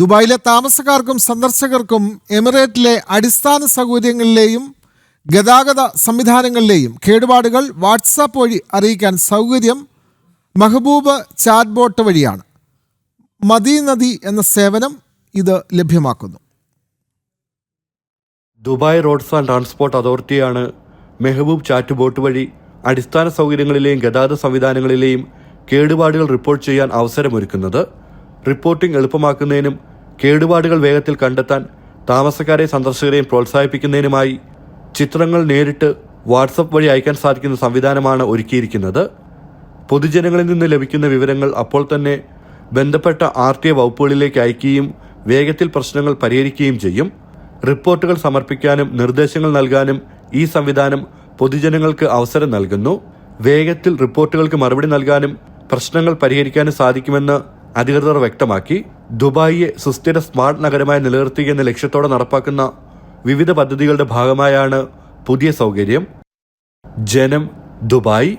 ദുബായിലെ താമസക്കാർക്കും സന്ദർശകർക്കും എമിറേറ്റിലെ അടിസ്ഥാന സൗകര്യങ്ങളിലെയും ഗതാഗത സംവിധാനങ്ങളിലെയും കേടുപാടുകൾ വാട്സാപ്പ് വഴി അറിയിക്കാൻ സൗകര്യം മെഹബൂബ് ചാറ്റ് ബോട്ട് വഴിയാണ്. മദീനദി എന്ന സേവനം ഇത് ലഭ്യമാക്കുന്നു. ദുബായ് റോഡ്സ് ആൻഡ് ട്രാൻസ്പോർട്ട് അതോറിറ്റിയാണ് മെഹബൂബ് ചാറ്റ് ബോട്ട് വഴി അടിസ്ഥാന സൗകര്യങ്ങളിലെയും ഗതാഗത സംവിധാനങ്ങളിലെയും കേടുപാടുകൾ റിപ്പോർട്ട് ചെയ്യാൻ അവസരമൊരുക്കുന്നത്. റിപ്പോർട്ടിംഗ് എളുപ്പമാക്കുന്നതിനും കേടുപാടുകൾ വേഗത്തിൽ കണ്ടെത്താൻ താമസക്കാരെ സന്ദർശകരെയും പ്രോത്സാഹിപ്പിക്കുന്നതിനുമായി ചിത്രങ്ങൾ നേരിട്ട് വാട്സപ്പ് വഴി അയക്കാൻ സാധിക്കുന്ന സംവിധാനമാണ് ഒരുക്കിയിരിക്കുന്നത്. പൊതുജനങ്ങളിൽ നിന്ന് ലഭിക്കുന്ന വിവരങ്ങൾ അപ്പോൾ തന്നെ ബന്ധപ്പെട്ട ആർ ടി വകുപ്പുകളിലേക്ക് അയക്കുകയും വേഗത്തിൽ പ്രശ്നങ്ങൾ പരിഹരിക്കുകയും ചെയ്യും. റിപ്പോർട്ടുകൾ സമർപ്പിക്കാനും നിർദ്ദേശങ്ങൾ നൽകാനും ഈ സംവിധാനം പൊതുജനങ്ങൾക്ക് അവസരം നൽകുന്നു. വേഗത്തിൽ റിപ്പോർട്ടുകൾക്ക് മറുപടി നൽകാനും പ്രശ്നങ്ങൾ പരിഹരിക്കാനും സാധിക്കുമെന്ന് അധികൃതർ വ്യക്തമാക്കി ദുബായിയെ സുസ്ഥിര സ്മാർട്ട് നഗരമായി നിലനിർത്തുക എന്ന ലക്ഷ്യത്തോടെ നടപ്പാക്കുന്ന വിവിധ പദ്ധതികളുടെ ഭാഗമായാണ് പുതിയ സൗകര്യം. ജനം ദുബായ്.